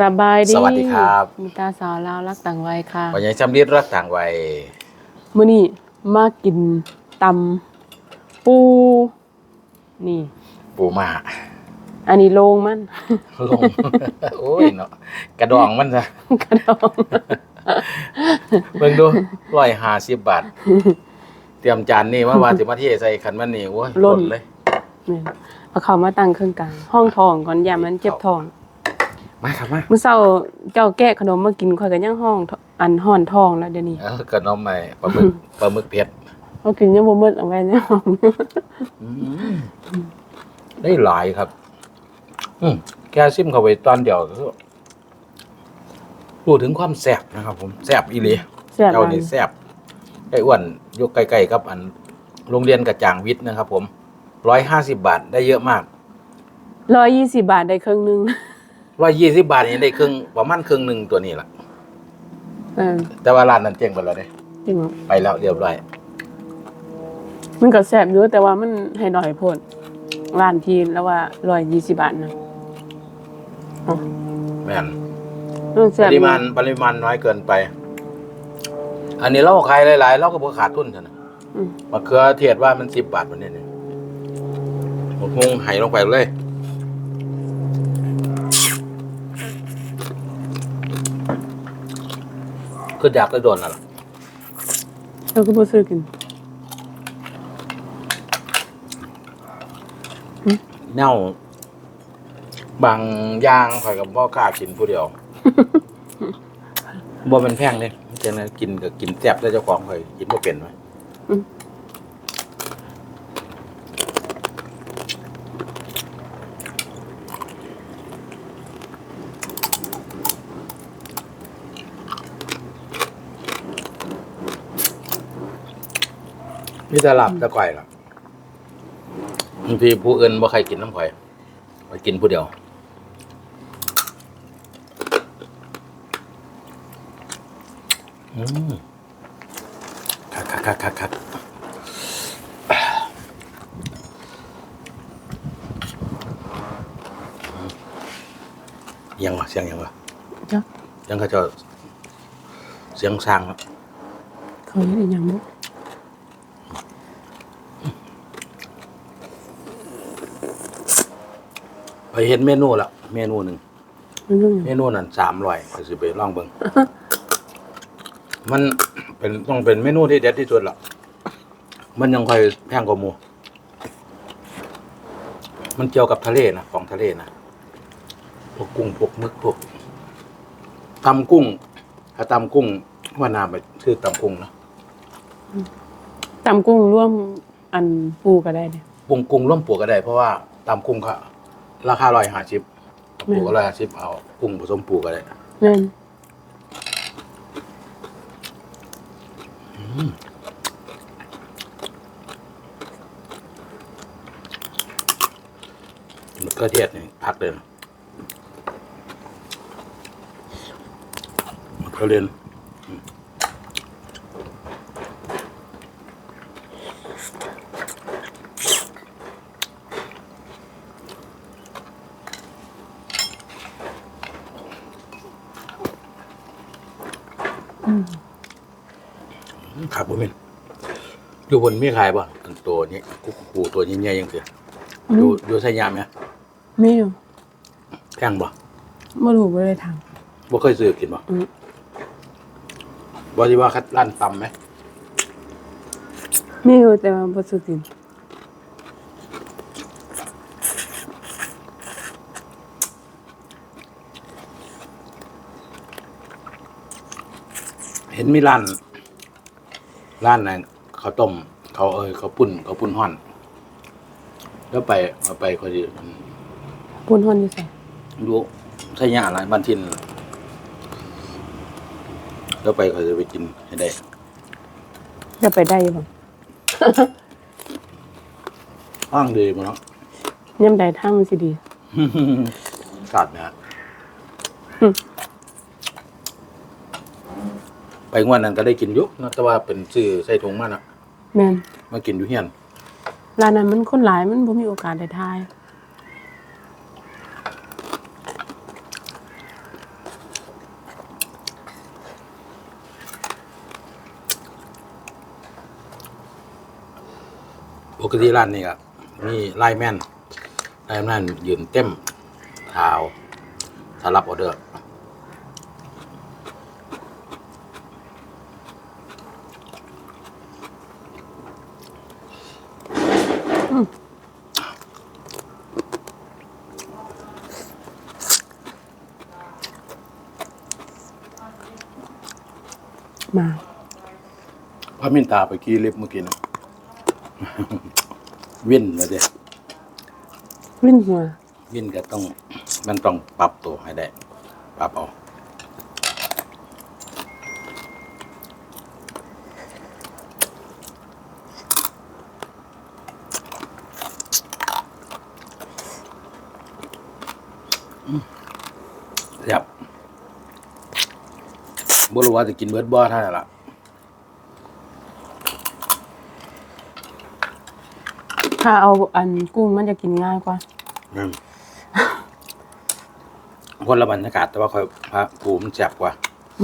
สบายดีสวัสดีครับ มีตาสาวลาวรักต่างวัยค่ะวันนี้จำริดรักต่างวัยมื้อนี้มากินตำปู นี่ ปูมาอันนี้โลงมัน ลง โอ้ยเนาะกระดองมันซะกระดอง เบิ่งดูร้อยห้าสิบบาท เตรียมจานนี่มาว่าสิมาเทใส่ขันมันนี่โอ้ยหล่นเลย นี่เอาเข้ามาตั้งเครื่องกลาง ห้องทองก่อนยามมันเจ็บท้อง มาครับมามื้อเช้าเจ้าแกะขนมมากินข่อยก็ยังห้องอันห่อนท้องแล้วเดี๋ยวนี้เออกระนมใหม่ปลาหมึกปลาหมึกเผ็ดเอากินยังบ่หมดเอาไว้ในห้องอืมได้หลายครับ อืมแกซิมเข้าไปตอนเดียวก็รู้ถึงความแซ่บนะครับ ผมแซ่บอีหลีแซ่บเจ้าหลายนี่แซ่บไอ้อ้วนยกใกล้ๆกับ อันโรงเรียนกระจ่างวิทย์นะครับ ผมร้อยห้าสิบาทได้เยอะมาก120บาทได้ครึ่งหนึง ร้อยยี่สิบาทนี่ได้ครึ่งประมาณครึ่งหนึ่งตัวนี้แหละเออแต่ว่าร้านนั้นเจ๊งไปแล้วเนี่ยจริงเหรอไปแล้วเรียบร้อยมันก็แซ่บอยู่แต่ว่ามันให้หน่อยโพดร้านที่แล้วว่า120บาทนะอ๋อแม่นมันแซ่ปบริมาณปริมาณน้อยเกินไป อันนี้เราขายหลายๆ เราก็บ่ขาดทุนเท่านะอืมมะเขือเทศว่ามันสิบบาทวันนี้เนี่ยหมกฮงไหลงไปเลย ก็อยากได้โดนน่ะล่ะเราก็บ่ซื้อกินเน่าบางอย่างข่อยกับพ่อกล้ากินผู้เดียว บ่เป็นแพงเลยจะนะกินก็กินแซ่บแล้วเจ้าของข่อยกินบ่เป็นไหม มนี่แต่หลับแต่ก่อยล่ะบางทีผู้อื่นบ่ใครกินน้ำข่อยข่อยกินผู้เดียวอืมคักคักคักคักคักยังวะเสียงยังวะจ้ะ ยังเขาเจะเสียงสร้างครับ เขาเฮ็ดอีหยังบ่ ไปเห็นเมนูละเมนูหนึ่งมันเรื่องหเมยังนูนั้นสามร้อยไปสิไปลองเบิ่งมันเป็นต้องเป็นเมนูที่เด็ดที่สุดละมันยังค่อยแพงกว่าหมูมันเกี่ยวกับทะเลนะของทะเลนะพวกกุ้งพวกหมึกพวกตำกุ้งถ้าตำกุ้งว่านาไปชื่อตำกุ้งนะตำกุ้งร่วมอันปูก็ได้เด้ปรุงกุ้งร่วมปูก็ได้ เพราะว่าตำกุ้งค่ะ ราคาร้อยห้าสิบปูก็ร้อยห้าสิบเอากุ้งผสมปูก็ได้แม่นมะเขือเทศนี่พักเลยนะมะเขือเรียนอืมครับผมเอง อยู่บนมีขายบ่อันตัวนี้กุ๊กปูตัวนี้เนี่ยยังเสียอยู่อยู่ใส่ยามเนี่ยมีอยู่แพงบ่บ่รู้บ่ได้ทาง บ่เคยซื้อกินบ่อืม บ่ที่ว่าคัดร้านตำไหมมีอยู่แต่ว่าบ่ซื้อกินเห็นมีร้านร้านนั้นเขาวต้มเขาเอ้ยเขาวปุ่นเขาวปุ่นห่อน แล้วไปเอาไปเขาจะปูนฮ้อนอยู่ไสรู้ใช่ยาอะไรบ้านทินแล้วไปเขาจะไปกินให้ได้จะไปได้บ่ห้างดีมั้งเนาะยามใดทางมันสิดีกัดนะฮะอืมไปงวดนั้นก็ได้กินอยุนะแต่ว่าเป็นซื้อใส่ถุงมานะ แม่นมากินอยู่เฮียนร้านนั้นมันคนหลายมันบ่มีโอกาสได้ทายปกติร้านนี้ครับมีไล่แม่นไล่แม่นยืนเต็มเท้าถ้ารับออเดอร์ พระมินตาไปกี้เล็บเมื่อกี้นะวินมาเด้วิ่นหัววินก็ต้อง มันต้องปรับตัวให้ได้ ปรับเอาอืมครับบ่รู้ว่าจะกินเบิร์ดบ่เท่าไหร่ละ ถ้าเอาอันกุ้งมันจะกินง่ายกว่า อืมคนละบรรยากาศแต่ว่าคอยพระภูมินแจ็บกว่า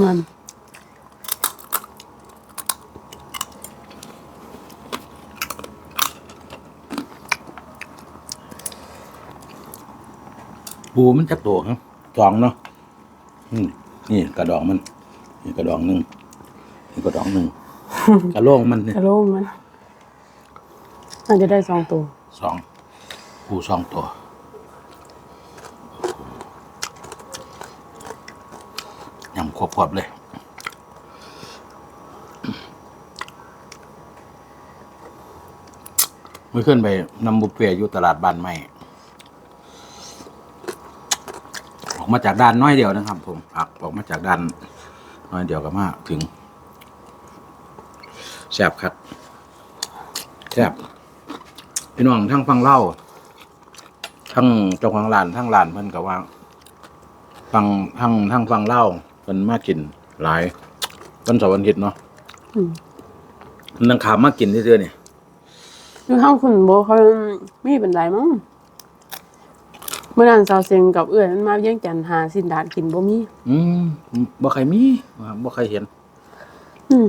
มันปูมันจักตัวครับจองเนาะอืมนี่กระดองมันนี่กระดองหนึ่งนี่กระดองหนึ่ง กระโหลงมันเนี่ย กระโหลกมัน น่าจะได้สองตัวสองปูสองตัว ยำควบๆเลย เมื่อขึ้นไปนำบุฟเฟ่ต์อยู่ตลาดบ้านใหม่ ออกมาจากด้านน้อยเดียวนะครับ ผมอักออกมาจากด้านน้อยเดียวก็มาถึงแซ่บครับแซ่บ พี่น้องทั้งฟังเล่าทั้งเจ้าของร้านทั้งร้านเพิ่นก็ว่าฟังทั้งทั้งฟังเล่าเพิ่นมากินหลายวันเสาร์วันอาทิตย์เนาะอืมมันนังขามมากินเรื่อยๆนี่อยู่ข้างคุณโบเขามีเป็นไรมั้งเมื่อนั้นสาวเซงกับเอื้อนมันมาเยี่ยงจันทน์หาสินดาดกินบ่มีอืมบ่ใครมีว่าบ่ใครเห็นอืม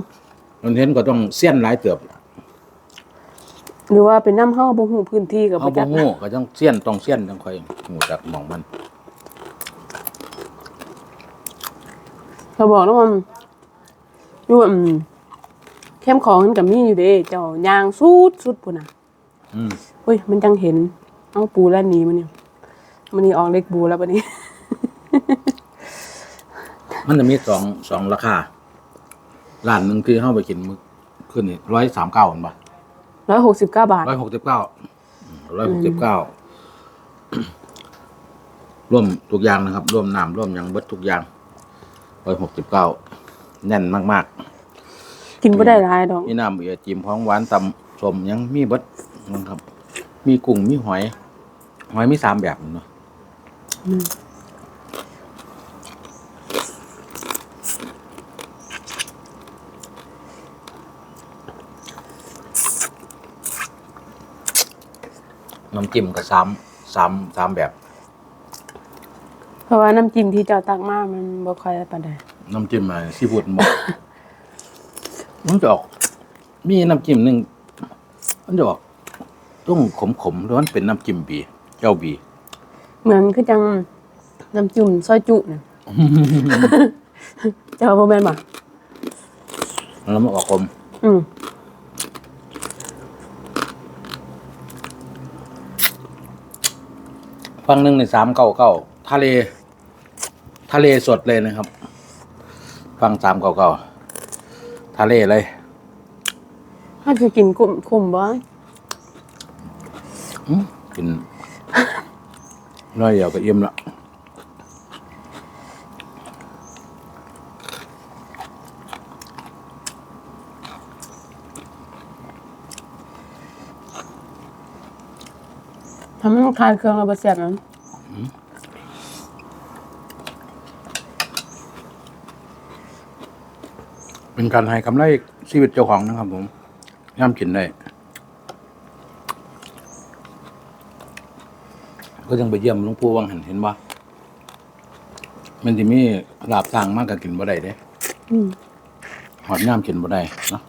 มันเห็นก็ต้องเสี้ยนหลายเติบ หรือว่าเป็นน้ำเฮาบ่ฮู้พื้นที่กับเอาบ่บ่จักฮู้ก็ต้องเสี้ยนต้องเสี้ยนต้องค่อยฮู้จักหมองมันเขาบอกแล้วว่ามันอยู่อืมเข้มของมันก็มีอยู่เด้เจ้ายางสุดสุดพุ่นน่ะอืมเฮ้ยมันจังเห็นเอาปูแล้วหนีมันเนี่ยมันนี่ออกเล็กบูแล้วปะนี้ มันจะมีสองสองราคาร้านหนึงที่เฮาไปกินมื้อขึ้นนี่139บาทบ่ ร้อยหกสิบเก้าบาท ร้อยหกสิบเก้าร้อยหกสิบเก้าร่วมทุกอย่างนะครับ ร่วมน้ำร่วมหยังเบิดทุกอย่างร้อยหกสิบเก้าแน่นมากกินไม่ได้หลายดอกๆมีน้ำเบียร์จิ้มของหวานตำสมหยังมีเบิดนะครับ มีกุ้งมีหอย หอยมีสามแบบเนาะ น้ำจิ้มก็สามสามสามแบบ เพราะว่าน้ำจิ้มที่เจ้าตักมามันบ่ค่อยปานใดน้ำจิ้มอะไรซีฟู้ดหมกมันจะออก มีน้ำจิ้มหนึ่งมันจะออกต้องขมขมๆแล้วมันเป็นน้ำจิ้มบีเจ้าบีเหมือนคือจังน้ำจิ้มซอยจุน่ะ เจ้าบ่แม่นบ่แล้วมันออกขม อืม ฟังหนึ่งในสามเก้าเก้าทะเล ทะเลสดเลยนะครับฟังสามเก้าเก้าทะเลเลยถ้าจะกินกุ้มคุมบ่อื้อกินน้อยเดียวก็เอี่ยมละ ทำให้มัน คลายเครื่องแล้วบ่แซ่บนั้นเป็นการให้กำไรชีวิตเจ้าของนะครับผมย่ำกินได้ก็ยังไปเยี่ยมหลวงปู่วังหันเห็นว่ามันจะมีลาบต่างมากกับกินบ่ได้เด้อืมหอดย่ามกินบ่ได้เนาะ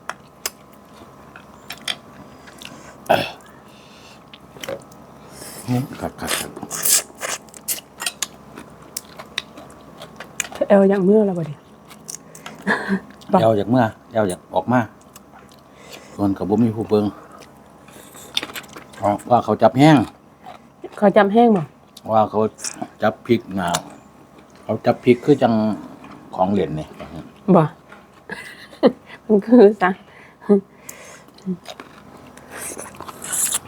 อืม ครับครับครับเอลอย่างเมื่อแล้วบ่ดิบ่เอวจากเมื่อเอวจากออกมาส่วนกับบ่มีผู้เบิงเพราะว่าเขาจับแห้ง เขาจำแห้งบ่ว่าเขาจับพริกงาเขาจับพริกคือจังของเหรียญนี่บ่มันคือซะ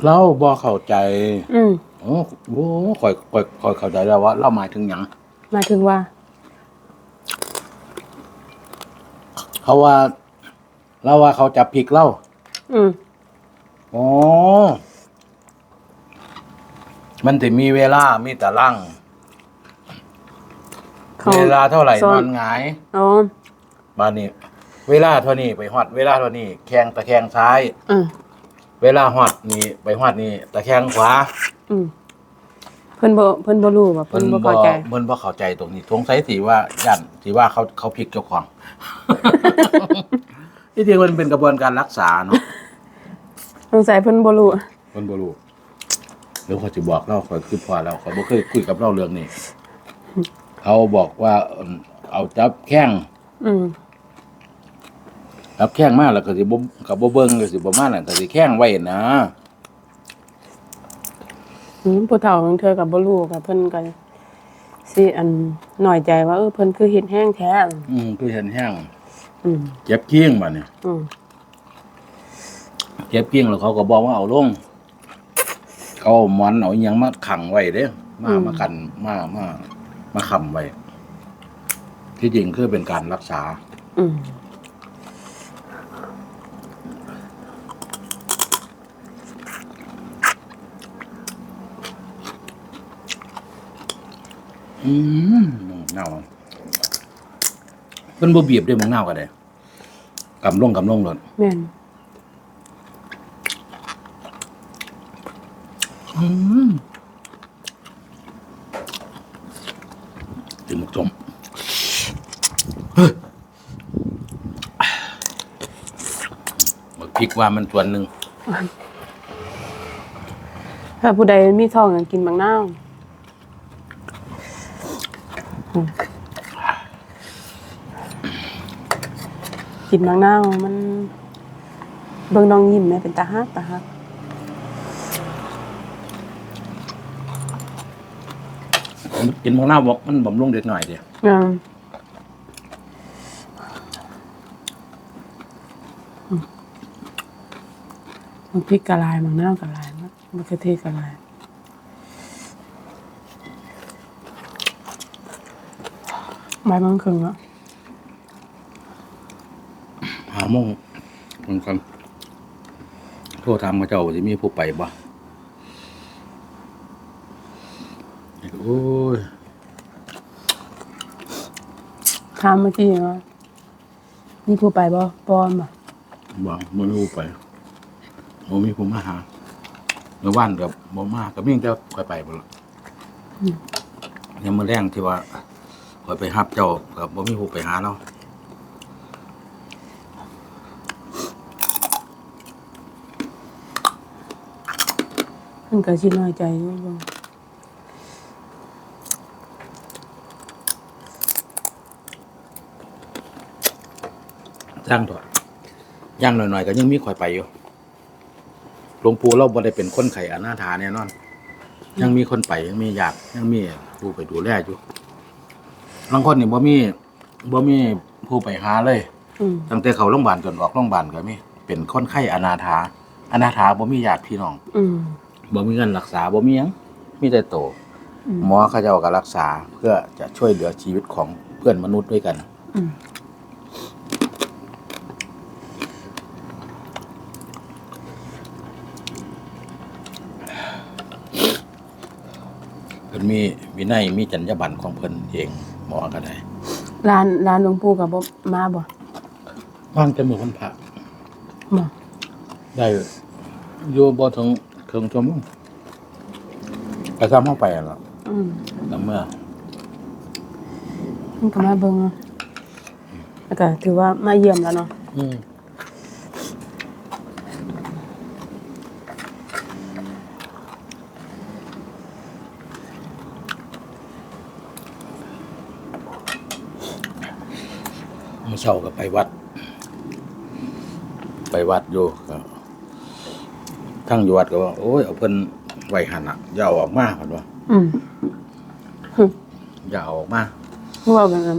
เราบ่เข้าใจ อืม โอ้โหคอยคอยคอยเข้าใจแล้วว่าเราหมายถึงหยังหมายถึงว่า เขาว่าเราว่าเขาจับพริกเราอืมอ๋อ มันจะมีเวลา มีตาราง เขาเวลาเท่าไหร่ นอนหงายอ๋อมานี่ เวลาเท่านี้ไปฮอด เวลาเท่านี้ แข้งตะแคงซ้าย อืม เวลาฮอดนี่ไปฮอดนี่ตะแคงขวาอืมเพิ่นบ่เพิ่นบ่รู้ว่าเพิ่นบ่เข้าใจ เพิ่นบ่เข้าใจตรงนี้สงสัยสิว่าย่านสิว่าเขาเขาผิดเจ้าของ ที่จริงมันเป็นกระบวนการรักษาเนาะสงสัยเพิ่นบ่รู้เพิ่นบ่รู้เดี๋ยวเขาสิบอกเราข่อยคือพอแล้วข่อยบ่เคยคุยกับเราเรื่องนี้ เขาบอกว่าเอิ่มเอาจับแข้งอืม จับแข้งมาแล้วก็สิบ่ก็บ่เบิ่งก็สิบ่มานั่นก็สิแข้งไว้นะอืมผู้เฒ่าบางเทื่อก็บ่รู้ก็เพิ่นก็สิอันน้อยใจว่าเออเพิ่นคือเฮ็ดแห้งแท้อืมคือเห็นแห้งอืมเจ็บกิ้งบัดนี้อืมเจ็บกิ้งแล้วเขาก็บอกว่าเอาลงเขาเอาหมอนเอาอหยังมาขังไว้เด้มามากันมามามาค้ำไว้ ที่จริงคือเป็นการรักษา อืม อืมเน่าเป็นบ่บีบด้วยมังเน่าก็ได้กำลงกำลงเลยแม่นอืมถึงหมกจมเฮ้ยบักพริกว่ามันส่วนหนึ่งถ้าผู้ใดมีท้องก็กินบางนาวอืม กินบางนาวมัน เบิ่งน้องยิ้มแม่เป็นตาฮักตาฮักกินมังนาวบอกมันบำรุงเด็กหน่อยเดียวอืมมันพริกกะลายบางนาวกะลายมะมะเขือเทศกะลาย ใบายมังครึ่งอะหาโมงเหมือนกันโทษถามมาเจ้าว่าสิมีผู้ไปบ่โอ้ยถามเมื่อกี้ว่านี่ผู้ไปบ่ปอนบ่บ่ไม่มีผู้ไปบ่มีผู้มาหาเมื่อวานกับบ่มากับมิ่งจะค่อยไปบ่ล่ะยังมื้อแรงที่ว่าค่ อยไปรับเจ้ากับบ่มีผู้ไปหาเราเพิ่นก็สิน้อยใจอยู่บ่จ้างถอดย่างหน่อยๆก็ยังมีค่อยไปอยู่หลวงปู่เราบ่ได้เป็นคนไข้อนาถาแน่นอน ยังมีคนไปยังมีญาติยังมีผู้ไปดูแลอยู่ บางคนนี่บ่มีบ่มีผู้ไปหาเลย อืมตั้งแต่เขาโรงพยาบาลจนออกโรงพยาบาลก็มีเป็นคนไข้อนาถาอนาถาบ่มีญาติพี่น้องอืม บ่มีเงินรักษาบ่มีหยังมีแต่โต อืม หมอเขาเจ้าก็รักษาเพื่อจะช่วยเหลือชีวิตของเพื่อนมนุษย์ด้วยกัน อืมเพิ่นมีวินัยมีจรรยาบรรณของเพิ่นเอง หมอก็ได้ร้านร้านหลวงปู่ก็บ่มาบ่ว่างแต่มื้อวันพระบ่ได้อยู่บ่ถึงครึ่งชั่วโมงก็ซ้ำเข้าไปแล้วอืมแล้วเมื่อเพิ่นก็มาเบิ่งอะแล้วก็ถือว่ามาเยี่ยมแล้วเนาะอืม มื่อเช้าก็ไปวัด ไปวัดอยู่ก็ทั้งอยู่วัดก็ว่าโอ้ยเอาเพิ่นไว้หันอะอย่าเอาออกมาเพิ่นว่าอืมอย่าเอาออกมาเพราะว่าแบบนั้น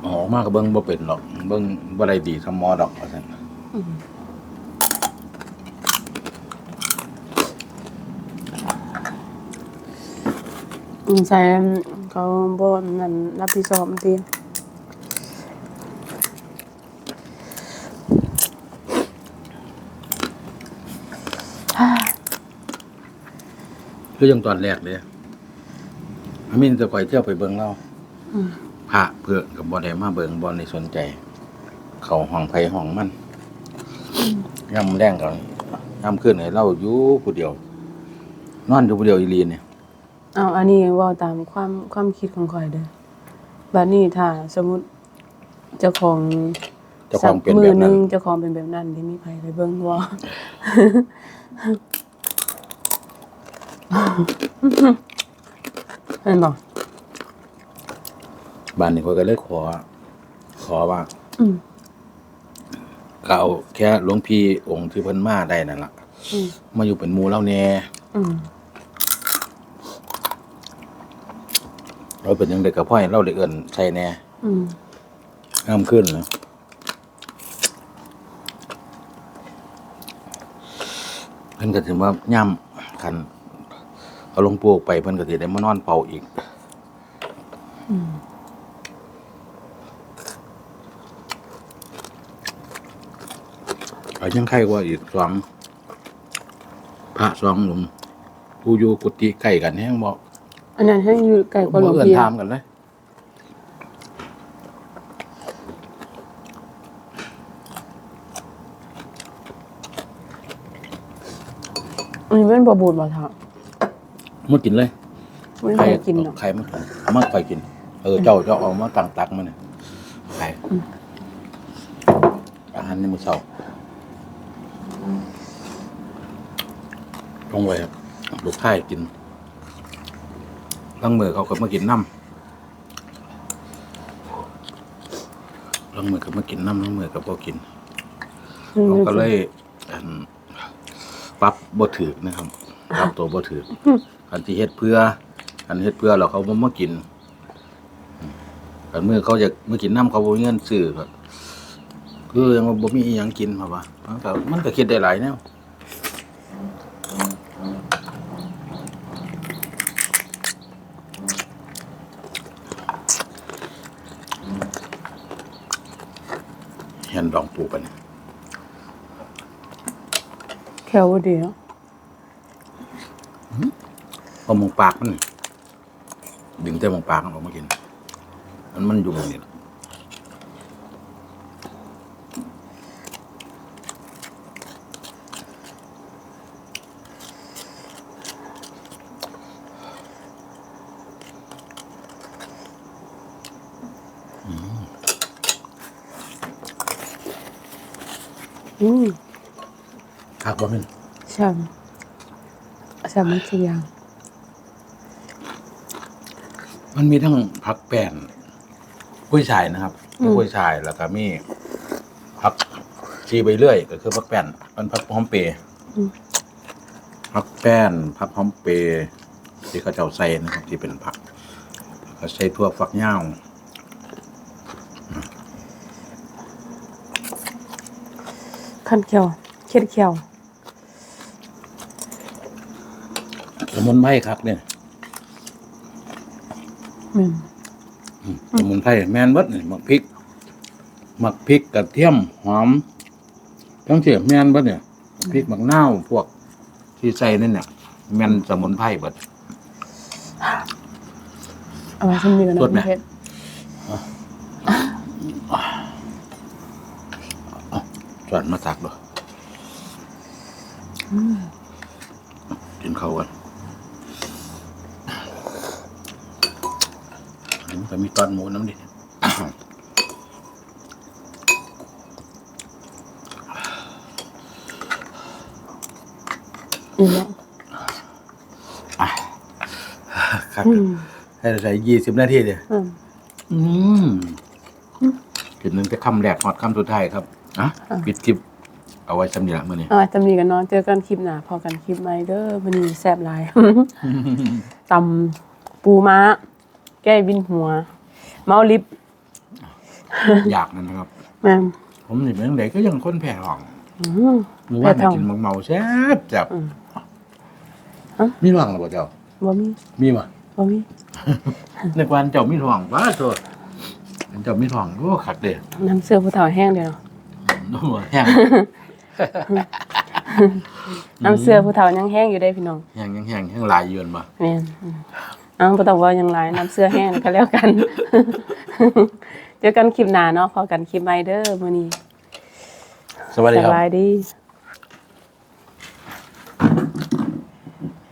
เอาออกมาก็เบิ่งบ่เป็นหรอก เบิ่งบ่ได้ดีสมอดอกว่าซั่นอืมใช่ เขาบ่นั่นรับผิดชอบมันติคือยังตอนแรกเลยอามินจะก่อยเที่ยวไปเบิ่งเล่าอืมพระเพื่อกับบ่ได้มาเบิ่งบ่ได้สนใจ เขาห้องไผห้องมันย่ำแรงก็ย่ำขึ้นให้เล่าอยู่ผู้เดียวนอนอยู่ผู้เดียวอีหลีเนี่ย เอาอันนี้เว่าตามความความคิดของข่อยเด้อบัดนี้ถ้าสมมุติเจ้าของเจ้าของเป็นมืแบอบหนึนั้นงเจ้าของเป็นแบบนั้นที่มีไผไปเบิ่งบ่เห็นบ่บ้านนี้ข้อยก็เลยขอ ขอว่าอืม ก็เอาแค่หลวงพี่องค์ที่เพิ่นมาได้นั่นล่ะอืม มาอยู่เป็นหมู่เล่าแหน่อืม เราเป็นจังได๋ก็พ่อให้เราได้เอิ้นใช่แหน่อืมงามขึ้นนะเพิ่นก็ถือว่าย่ำคันเอาหลวงปู่ออกไปเพิ่นก็สิได้มานอนเป่าอีกอืมก็ยังใครกว่าอีกสองพระสองหลุมผู้อยู่กุฏิใกล้กันแฮงบ่อั นนั้นให้อยู่ไกลกว่าหลวงเอิ้นพี่ถามกันเลยอันนี้เป็นบ่บูดบ่เท่ามากินเลยไม่เคยกินเนาะใครมากินเอามาค่อยกิน เออเจ้าเจ้าเอามาตั้งตักมาเนี่ยใครอาหารในมื้อเช้าลงไว้ครับลูกค้ายกิน ลังมือเขาก็มากินน้ำลังมือก็มากินน้ำลังมือก็บ่กินเขาก็เลยอันปรับบถือนะครับปรับตัวบถืออันที่เฮ็ดเพื่อ อันเฮ็ดเพื่อเราเขาบ่มากินอันเมื่อเขาจะมากินน้ำเขาบ่มีเงินซื้อก็คือยังว่าบ่มีอีหยังกินเพราะว่ามันก็มันก็คิดได้หลายแนวเห็นดองปูกัน แค่ว่าดีเนาะเอามองปากมัน ดึงแต่มองปากมันออกมากิน มันมันอยู่ตรงนี้ล่ะ อืม ครับว่ามันช่ำช่ำมันทุกอย่างมันมีทั้งผักแป้นกุ้ยช่ายนะครับกุ้ยช่ายแล้วก็มีผักชีใบเลื่อย ก็คือผักแป้นมันผักหอมเปรย์อืม ผักแป้นผักหอมเปรย์ที่เขาเจ้าใส่นะครับ ที่เป็นผักก็ใส่ทั่วฝักยาวขั้นเขียวเค็ดเขียว ส มุนไพรครับเนี่ยอืมอืมสมุนไพรแมนเบิดนี่หมักพริกหมักพริกกระเทียมหอมทั้งเสียแมนเบิดเนี่ยพริกหมักนาวพวกที่ใส่นั่นเนี่ยแมนสมุนไพรเบิดเอาไว้ชิ้นเดียวนะสดไหมเผ็ดส่วนมาตักด้วยกินเขาวกัน อันนี้มันก็มีตอนหมูน้ำดิอีกแล้วครับอืมให้ใส่ยี่สิบนาทีเดียวอืมอืมกินหนึ่งแต่คำแรกหอดคำสุดท้ายครับอะปิดคลิป เอาไว้สำนีละมื่อนี้เอาไว้จำนี้กันเนาะเจอกันคลิปหน้าพอกันคลิปใหม่เด้อวันนี้แซ่บหลายตำปูม้า แก้วินหัว เมาลิฟอยากนั่นนะครับ แม่มผมนี่เป็นเด็กก็ยังคนแพ้ห้องอืมมือว่าแพ้ท้องกินมังเมาแซ่บจับอืมฮะ มีท้องหรือเปล่าเจ้า บ่มีมีมั้บ่มีในวันเจ้ามีท้องว้าโทษเจ้ามีท้องโอ้ขัดเด้น้ำเสื้อผู้เฒ่าแห้งเดียวโอ้แห้งน้ำเสื้อผู้เฒ่ายังแห้งอยู่ได้พี่น้อง แห้งยังแห้งแห้งลายเยือนมาแม่นอืมเอ้าบ่ต้องว่าหยังหลายน้ำเสื้อแห้งก็แล้วกัน เจอกันคลิปหน้าเนาะพอกันคลิปใหม่เด้อมื้อนี้สวัสดีสครับ บายดี